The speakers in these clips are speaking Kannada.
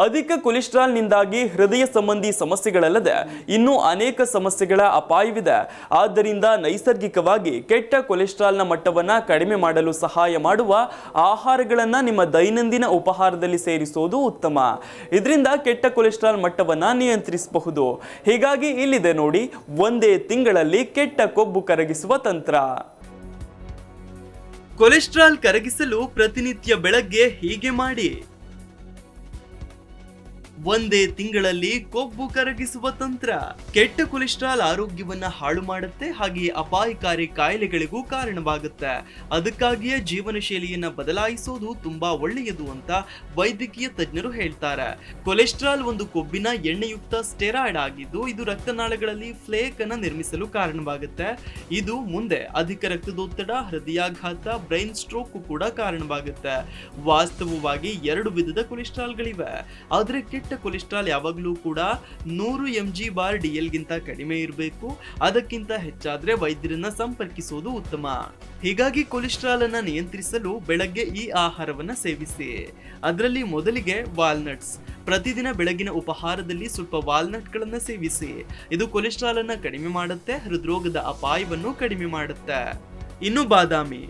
ಅಧಿಕ ಕೊಲೆಸ್ಟ್ರಾಲ್ನಿಂದಾಗಿ ಹೃದಯ ಸಂಬಂಧಿ ಸಮಸ್ಯೆಗಳಲ್ಲದೆ ಇನ್ನೂ ಅನೇಕ ಸಮಸ್ಯೆಗಳ ಅಪಾಯವಿದೆ. ಆದ್ದರಿಂದ ನೈಸರ್ಗಿಕವಾಗಿ ಕೆಟ್ಟ ಕೊಲೆಸ್ಟ್ರಾಲ್ನ ಮಟ್ಟವನ್ನು ಕಡಿಮೆ ಮಾಡಲು ಸಹಾಯ ಮಾಡುವ ಆಹಾರಗಳನ್ನು ನಿಮ್ಮ ದೈನಂದಿನ ಉಪಹಾರದಲ್ಲಿ ಸೇರಿಸುವುದು ಉತ್ತಮ. ಇದರಿಂದ ಕೆಟ್ಟ ಕೊಲೆಸ್ಟ್ರಾಲ್ ಮಟ್ಟವನ್ನು ನಿಯಂತ್ರಿಸಬಹುದು. ಹೀಗಾಗಿ ಇಲ್ಲಿದೆ ನೋಡಿ, ಒಂದೇ ತಿಂಗಳಲ್ಲಿ ಕೆಟ್ಟ ಕೊಬ್ಬು ಕರಗಿಸುವ ತಂತ್ರ. ಕೊಲೆಸ್ಟ್ರಾಲ್ ಕರಗಿಸಲು ಪ್ರತಿನಿತ್ಯ ಬೆಳಗ್ಗೆ ಹೀಗೆ ಮಾಡಿ. ಒಂದೇ ತಿಂಗಳಲ್ಲಿ ಕೊಬ್ಬು ಕರಗಿಸುವ ತಂತ್ರ. ಕೆಟ್ಟ ಕೊಲೆಸ್ಟ್ರಾಲ್ ಆರೋಗ್ಯವನ್ನ ಹಾಳು ಮಾಡುತ್ತೆ ಹಾಗೆ ಅಪಾಯಕಾರಿ ಕಾಯಿಲೆಗಳಿಗೂ ಕಾರಣವಾಗುತ್ತೆ. ಅದಕ್ಕಾಗಿಯೇ ಜೀವನ ಶೈಲಿಯನ್ನ ಬದಲಾಯಿಸೋದು ತುಂಬಾ ಒಳ್ಳೆಯದು ಅಂತ ವೈದ್ಯಕೀಯ ತಜ್ಞರು ಹೇಳ್ತಾರೆ. ಕೊಲೆಸ್ಟ್ರಾಲ್ ಒಂದು ಕೊಬ್ಬಿನ ಎಣ್ಣೆಯುಕ್ತ ಸ್ಟೆರಾಯ್ಡ್ ಆಗಿದ್ದು, ಇದು ರಕ್ತನಾಳಗಳಲ್ಲಿ ಫ್ಲೇಕ್ ಅನ್ನ ನಿರ್ಮಿಸಲು ಕಾರಣವಾಗುತ್ತೆ. ಇದು ಮುಂದೆ ಅಧಿಕ ರಕ್ತದೊತ್ತಡ, ಹೃದಯಾಘಾತ, ಬ್ರೈನ್ ಸ್ಟ್ರೋಕ್ ಕೂಡ ಕಾರಣವಾಗುತ್ತೆ. ವಾಸ್ತವವಾಗಿ ಎರಡು ವಿಧದ ಕೊಲೆಸ್ಟ್ರಾಲ್ಗಳಿವೆ. ಆದರೆ ಕೆಟ್ಟ ಕೊಲೆಸ್ಟ್ರಾಲ್ ಯಾವಾಗಲೂ ಕೂಡ ನೂರು ಎಂ ಜಿ ಬಾರ್ ಡಿ ಗಿಂತ ಕಡಿಮೆ ಇರಬೇಕು. ಅದಕ್ಕಿಂತ ಹೆಚ್ಚಾದ್ರೆ ವೈದ್ಯರನ್ನ ಸಂಪರ್ಕಿಸುವುದು ಉತ್ತಮ. ಹೀಗಾಗಿ ಕೊಲೆಸ್ಟ್ರಾಲ್ ಅನ್ನ ನಿಯಂತ್ರಿಸಲು ಬೆಳಗ್ಗೆ ಈ ಆಹಾರವನ್ನ ಸೇವಿಸಿ. ಅದರಲ್ಲಿ ಮೊದಲಿಗೆ ವಾಲ್ನಟ್ಸ್. ಪ್ರತಿದಿನ ಬೆಳಗಿನ ಉಪಹಾರದಲ್ಲಿ ಸ್ವಲ್ಪ ವಾಲ್ನಟ್ಗಳನ್ನು ಸೇವಿಸಿ. ಇದು ಕೊಲೆಸ್ಟ್ರಾಲ್ ಅನ್ನ ಕಡಿಮೆ ಮಾಡುತ್ತೆ, ಹೃದ್ರೋಗದ ಅಪಾಯವನ್ನು ಕಡಿಮೆ ಮಾಡುತ್ತೆ. ಇನ್ನು ಬಾದಾಮಿ.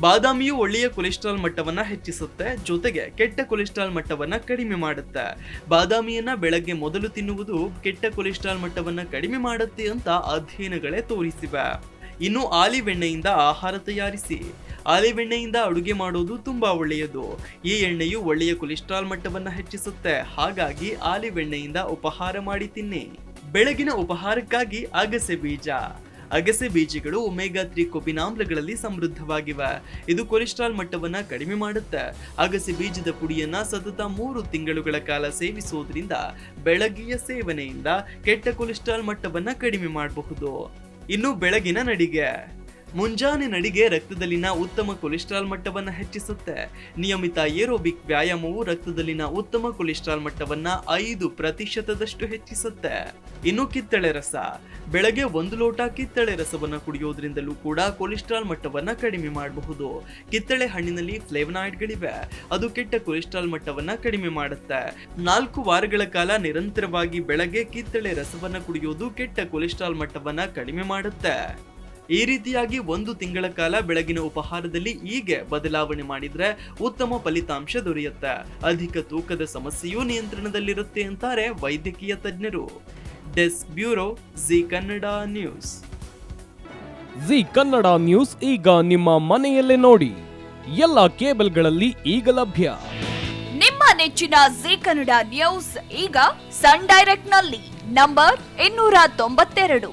ಬಾದಾಮಿಯು ಒಳ್ಳೆಯ ಕೊಲೆಸ್ಟ್ರಾಲ್ ಮಟ್ಟವನ್ನ ಹೆಚ್ಚಿಸುತ್ತೆ, ಜೊತೆಗೆ ಕೆಟ್ಟ ಕೊಲೆಸ್ಟ್ರಾಲ್ ಮಟ್ಟವನ್ನ ಕಡಿಮೆ ಮಾಡುತ್ತೆ. ಬಾದಾಮಿಯನ್ನ ಬೆಳಗ್ಗೆ ಮೊದಲು ತಿನ್ನುವುದು ಕೆಟ್ಟ ಕೊಲೆಸ್ಟ್ರಾಲ್ ಮಟ್ಟವನ್ನ ಕಡಿಮೆ ಮಾಡುತ್ತೆ ಅಂತ ಅಧ್ಯಯನಗಳೇ ತೋರಿಸಿವೆ. ಇನ್ನು ಆಲಿವ್ ಎಣ್ಣೆಯಿಂದ ಆಹಾರ ತಯಾರಿಸಿ ಆಲಿವ್ ಎಣ್ಣೆಯಿಂದ ಅಡುಗೆ ಮಾಡೋದು ತುಂಬಾ ಒಳ್ಳೆಯದು. ಈ ಎಣ್ಣೆಯು ಒಳ್ಳೆಯ ಕೊಲೆಸ್ಟ್ರಾಲ್ ಮಟ್ಟವನ್ನ ಹೆಚ್ಚಿಸುತ್ತೆ, ಹಾಗಾಗಿ ಆಲಿವ್ ಎಣ್ಣೆಯಿಂದ ಉಪಹಾರ ಮಾಡಿ ತಿನ್ನಿ. ಬೆಳಗಿನ ಉಪಹಾರಕ್ಕಾಗಿ ಅಗಸೆ ಬೀಜ. ಅಗಸೆ ಬೀಜಗಳು ಒಮೆಗಾ ತ್ರೀ ಕೊಬ್ಬಿನಾಮ್ಲಗಳಲ್ಲಿ ಸಮೃದ್ಧವಾಗಿವೆ. ಇದು ಕೊಲೆಸ್ಟ್ರಾಲ್ ಮಟ್ಟವನ್ನು ಕಡಿಮೆ ಮಾಡುತ್ತೆ. ಅಗಸೆ ಬೀಜದ ಪುಡಿಯನ್ನ ಸತತ ಮೂರು ತಿಂಗಳುಗಳ ಕಾಲ ಸೇವಿಸುವುದರಿಂದ ಬೆಳಗ್ಗೆಯ ಸೇವನೆಯಿಂದ ಕೆಟ್ಟ ಕೊಲೆಸ್ಟ್ರಾಲ್ ಮಟ್ಟವನ್ನು ಕಡಿಮೆ ಮಾಡಬಹುದು. ಇನ್ನು ಬೆಳಗಿನ ನಡಿಗೆ. ಮುಂಜಾನೆ ನಡಿಗೆ ರಕ್ತದಲ್ಲಿನ ಉತ್ತಮ ಕೊಲೆಸ್ಟ್ರಾಲ್ ಮಟ್ಟವನ್ನು ಹೆಚ್ಚಿಸುತ್ತೆ. ನಿಯಮಿತ ಏರೋಬಿಕ್ ವ್ಯಾಯಾಮವು ರಕ್ತದಲ್ಲಿನ ಉತ್ತಮ ಕೊಲೆಸ್ಟ್ರಾಲ್ ಮಟ್ಟವನ್ನ ಐದು ಪ್ರತಿಶತದಷ್ಟು ಹೆಚ್ಚಿಸುತ್ತೆ. ಇನ್ನು ಕಿತ್ತಳೆ ರಸ. ಬೆಳಗ್ಗೆ ಒಂದು ಲೋಟ ಕಿತ್ತಳೆ ರಸವನ್ನು ಕುಡಿಯೋದ್ರಿಂದಲೂ ಕೂಡ ಕೊಲೆಸ್ಟ್ರಾಲ್ ಮಟ್ಟವನ್ನ ಕಡಿಮೆ ಮಾಡಬಹುದು. ಕಿತ್ತಳೆ ಹಣ್ಣಿನಲ್ಲಿ ಫ್ಲೇವನಾಯ್ಡ್ಗಳಿವೆ. ಅದು ಕೆಟ್ಟ ಕೊಲೆಸ್ಟ್ರಾಲ್ ಮಟ್ಟವನ್ನ ಕಡಿಮೆ ಮಾಡುತ್ತೆ. ನಾಲ್ಕು ವಾರಗಳ ಕಾಲ ನಿರಂತರವಾಗಿ ಬೆಳಗ್ಗೆ ಕಿತ್ತಳೆ ರಸವನ್ನ ಕುಡಿಯೋದು ಕೆಟ್ಟ ಕೊಲೆಸ್ಟ್ರಾಲ್ ಮಟ್ಟವನ್ನ ಕಡಿಮೆ ಮಾಡುತ್ತೆ. ಈ ರೀತಿಯಾಗಿ ಒಂದು ತಿಂಗಳ ಕಾಲ ಬೆಳಗಿನ ಉಪಹಾರದಲ್ಲಿ ಹೀಗೆ ಬದಲಾವಣೆ ಮಾಡಿದ್ರೆ ಉತ್ತಮ ಫಲಿತಾಂಶ ದೊರೆಯುತ್ತೆ. ಅಧಿಕ ತೂಕದ ಸಮಸ್ಯೆಯೂ ನಿಯಂತ್ರಣದಲ್ಲಿರುತ್ತೆ ಅಂತಾರೆ ವೈದ್ಯಕೀಯ ತಜ್ಞರು. Desk bureau Zee Kannada news. Zee Kannada news ಈಗ ನಿಮ್ಮ ಮನೆಯಲ್ಲೇ ನೋಡಿ. ಎಲ್ಲ ಕೇಬಲ್ಗಳಲ್ಲಿ ಈಗ ಲಭ್ಯ. ನಿಮ್ಮ ನೆಚ್ಚಿನ ಜಿ ಕನ್ನಡ ನ್ಯೂಸ್ ಈಗ ಸನ್ ಡೈರೆಕ್ಟ್ನಲ್ಲಿ ನಂಬರ್ ಇನ್ನೂರ ತೊಂಬತ್ತೆರಡು.